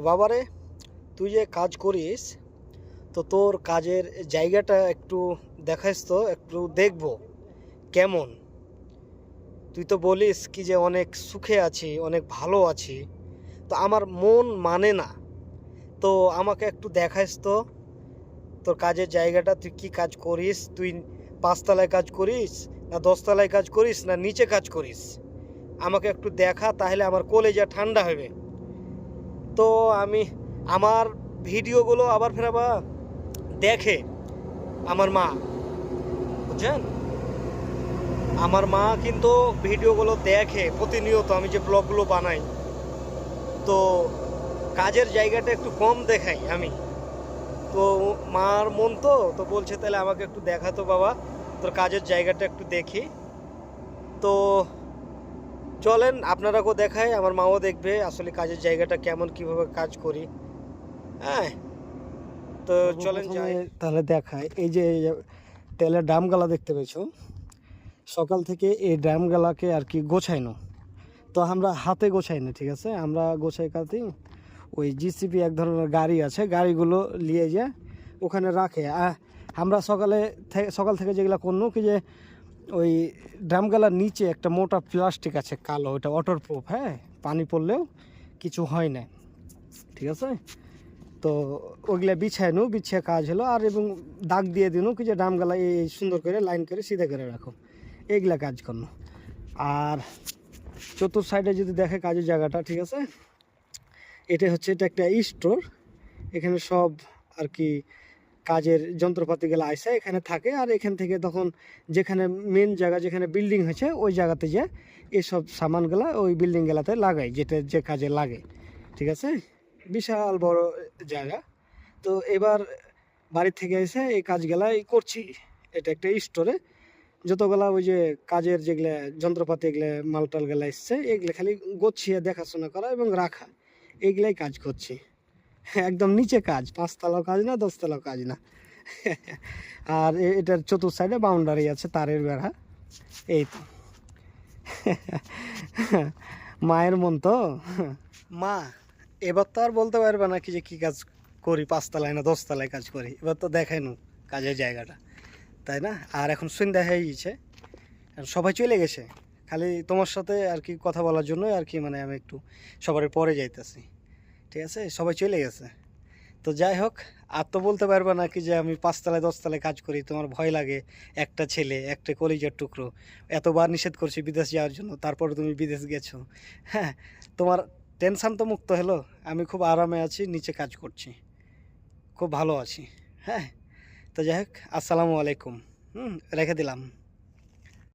বাবারে, তুই যে কাজ করিস, তো তোর কাজের জায়গাটা একটু দেখাইস তো, একটু দেখব, কেমন? তুই তো বলিস কি যে অনেক সুখে আছি, অনেক ভালো আছি, তো আমার মন মানে না। তো আমাকে একটু দেখাইস তো, তোর কাজের জায়গাটা, তুই কি কাজ করিস? তুই পাঁচতলায় কাজ করিস, না দশতলায় কাজ করিস, না নিচে কাজ করিস? আমাকে একটু দেখা, তাহলে আমার কলেজা ঠান্ডা হবে। তো আমি আমার ভিডিওগুলো আবার ফের আবার দেখে আমার মা, বুঝছেন? আমার মা কিন্তু ভিডিওগুলো দেখে প্রতিনিয়ত আমি যে ব্লগগুলো বানাই, তো কাজের জায়গাটা একটু কম দেখাই আমি। তো মার মন তো তো বলছে তাহলে আমাকে একটু দেখাতো বাবা, তোর কাজের জায়গাটা একটু দেখি। তো চলেন আপনারাকেও দেখায় আমার মাও দেখবে আসলে কাজের জায়গাটা কেমন কীভাবে কাজ করি। হ্যাঁ? তো চলেন যাই। তাহলে দেখায় এই যে তেলের ড্রামগালা দেখতে পেয়েছ? সকাল থেকে এই ড্রামগালাকে আর কি গোছাইনো। তো আমরা হাতে গোছাই না ঠিক আছে? আমরা গোছাই কাতি ওই জিসিপি এক ধরনের গাড়ি আছে গাড়িগুলো নিয়ে যায় ওখানে রাখে। আমরা সকালে সকাল থেকে যেগুলো করল কি যে ওই ড্রামগালার নিচে একটা মোটা প্লাস্টিক আছে কালো ওটা ওয়াটার প্রুফ হ্যাঁ? পানি পড়লেও কিছু হয় না, ঠিক আছে? তো ওগুলা বিছায় নো, বিছিয়ে কাজ হলো, আর এবং দাগ দিয়ে দিনু কি যে ড্রামগালা এই সুন্দর করে লাইন করে সিধা করে রাখো, এইগুলা কাজ করল আর চতুর সাইডে যদি দেখে কাজের জায়গাটা, ঠিক আছে? এটা হচ্ছে, এটা একটা স্টোর এখানে সব আর কি কাজের যন্ত্রপাতিগুলো আসে এখানে থাকে। আর এখান থেকে তখন যেখানে মেন জায়গা, যেখানে বিল্ডিং হয়েছে, ওই জায়গাতে যে এসব সামানগুলা ওই বিল্ডিংগুলাতে লাগাই, যেটা যে কাজে লাগে। ঠিক আছে? বিশাল বড় জায়গা। তো এবার বাড়ি থেকে এসে এই কাজগুলাই করছি। এটা একটা স্টোরে যতগুলা ওই যে কাজের যেগুলো যন্ত্রপাতি এগুলো মালটালগুলো এসছে, এগুলো খালি গোছিয়ে দেখাশোনা করা এবং রাখা। এইগুলাই কাজ করছি। একদম নিচে কাজ, পাঁচতলাও কাজ না, দশতলাও কাজ না। আর এটার চতুর সাইডে বাউন্ডারি আছে তারের বেড়া। এই তো। মায়ের মন তো? মা, এবার তো আর বলতে পারবে না কি যে কী কাজ করি, পাঁচতলায় না দশতলায় কাজ করি। এবার তো দেখাই নু কাজের জায়গাটা, তাই না? আর এখন সন্ধ্যা হয়ে গিয়েছে সবাই চলে গেছে। খালি তোমার সাথে আর কি কথা বলার জন্যই আর কি মানে আমি একটু সবার পরে যাইতেছি। ঠিক আছে? সবাই চলে গেছে। তো যাই হোক, আর তো বলতে পারবে না কি যে আমি পাঁচতলায়, দশতলায় কাজ করি। তোমার ভয় লাগে একটা ছেলে, একটা কলিজার টুকরো। এতবার নিষেধ করছি বিদেশ যাওয়ার জন্য, তারপরে তুমি বিদেশ গেছো। হ্যাঁ তোমার টেনশান তো মুক্ত হলো। আমি খুব আরামে আছি, নিচে কাজ করছি। খুব ভালো আছি। হ্যাঁ তো যাই হোক, আসসালামু আলাইকুম। হুম, রেখে দিলাম।